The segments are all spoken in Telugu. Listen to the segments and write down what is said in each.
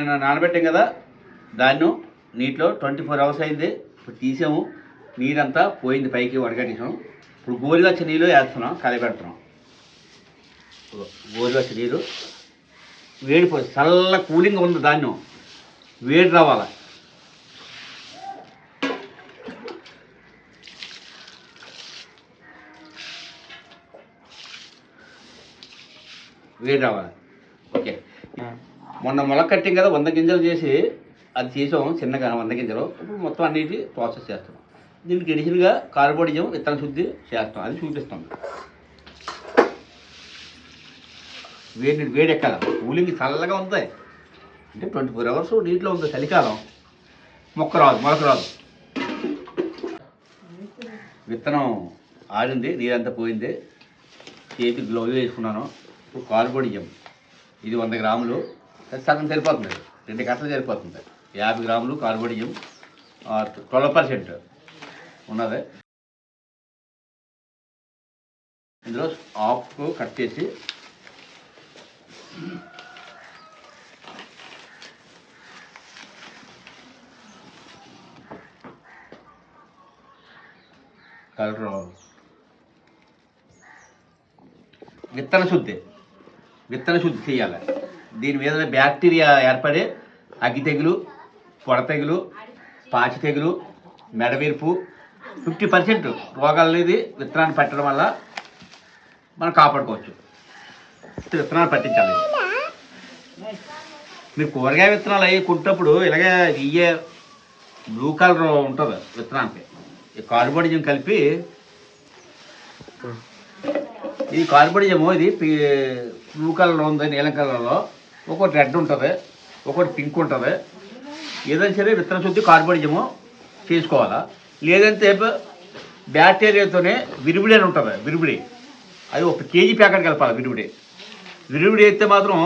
నిన్న నానబెట్టాం కదా దాన్ని నీటిలో ట్వంటీ ఫోర్ అవర్స్ అయింది. ఇప్పుడు తీసాము. నీరంతా పోయింది పైకి వడగట్టేసాం ఇప్పుడు గోరువెచ్చ నీళ్ళు వేస్తున్నాం కలిపెడుతున్నాం. ఇదిగో గోరువెచ్చ నీరు వేడిపోయి చల్ల కూలింగ్ ఉంది ధాన్యం వేడి రావాలి? వేడి రావాలి? ఓకే. మొన్న మొలక కట్టింగ్ కదా వంద గింజలు చేసి అది చేసాం చిన్నగా వంద గింజలు. ఇప్పుడు మొత్తం అన్నిటి ప్రాసెస్ చేస్తాం. దీనికి ఎడిషన్గా కార్బోడిజం విత్తన శుద్ధి చేస్తాం. అది చూపిస్తాం. వేడి వేడి ఎక్కాలి. కూలింగ్ చల్లగా ఉంది. అంటే ట్వంటీ ఫోర్ అవర్స్ నీటిలో ఉంది చలికాలం. మొక్క రాదు మొలక రాదు. విత్తనం ఆడింది నీరంతా పోయింది. చేతి గ్లౌజ్ వేసుకున్నాను. ఇప్పుడు కార్బోడిజం ఇది వంద గ్రాములు. సగం సరిపోతుంది. రెండు గంటలు సరిపోతుంది. యాభై గ్రాములు కార్బోడియం ట్వెల్వ్ పర్సెంట్ ఉన్నది. ఇందులో ఆఫ్ కట్ చేసి కలర్ విత్తన శుద్ధి. విత్తన శుద్ధి చేయాలి. దీని మీద బ్యాక్టీరియా ఏర్పడే అగ్గి తెగులు పొడ తెగులు పాచి తెగులు మెడవీర్పు. ఫిఫ్టీ పర్సెంట్ రోగాలు అనేది విత్తనాన్ని పెట్టడం వల్ల మనం కాపాడుకోవచ్చు. విత్తనాలు పట్టించాలి. మీరు కూరగాయ విత్తనాలు అవి కుట్టినప్పుడు ఇలాగే ఇయ్యే బ్లూ కలర్ ఉంటుంది విత్తనానికి. ఈ కార్బోడిజం కలిపి ఈ కార్బోడిజము ఇది బ్లూ కలర్ ఉంది నీలం కలర్లో ఒకటి రెడ్ ఉంటుంది ఒకటి పింక్ ఉంటుంది. ఏదైనా సరే విత్తన శుద్ధి కార్బోడిజము చేసుకోవాలా లేదంటే బ్యాక్టీరియాతోనే విరివిడి అని ఉంటుంది విరివిడి. అది ఒక కేజీ ప్యాకెట్ కలపాలి విరివిడి. విరివిడి అయితే మాత్రం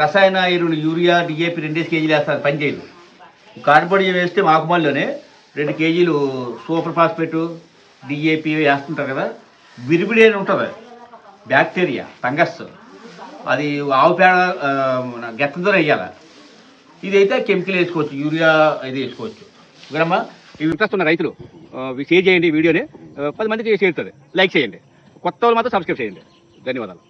రసాయన ఎరువులు యూరియా డిఏపి రెండేసి కేజీలు వేస్తారు పనిచేయదు కార్బోడియం కార్బోడిజం వేస్తే మాకుమాల్లోనే రెండు కేజీలు సూపర్ ఫాస్ఫేట్ డిఏపి వేస్తుంటారు కదా. విరివిడి అని ఉంటుంది. Bacteria fungus. అది ఆవు పేడ గెత్త దూరం వేయాలి ఇదైతే కెమికల్ వేసుకోవచ్చు యూరియా ఇది వేసుకోవచ్చు. ఇక్కడమ్మా ఇవి ఇంట్రెస్ట్ ఉన్న రైతులు షేర్ చేయండి వీడియోని. పది మందికి షేర్ లైక్ చేయండి. కొత్త వాళ్ళు మాత్రం సబ్స్క్రైబ్ చేయండి. ధన్యవాదాలు.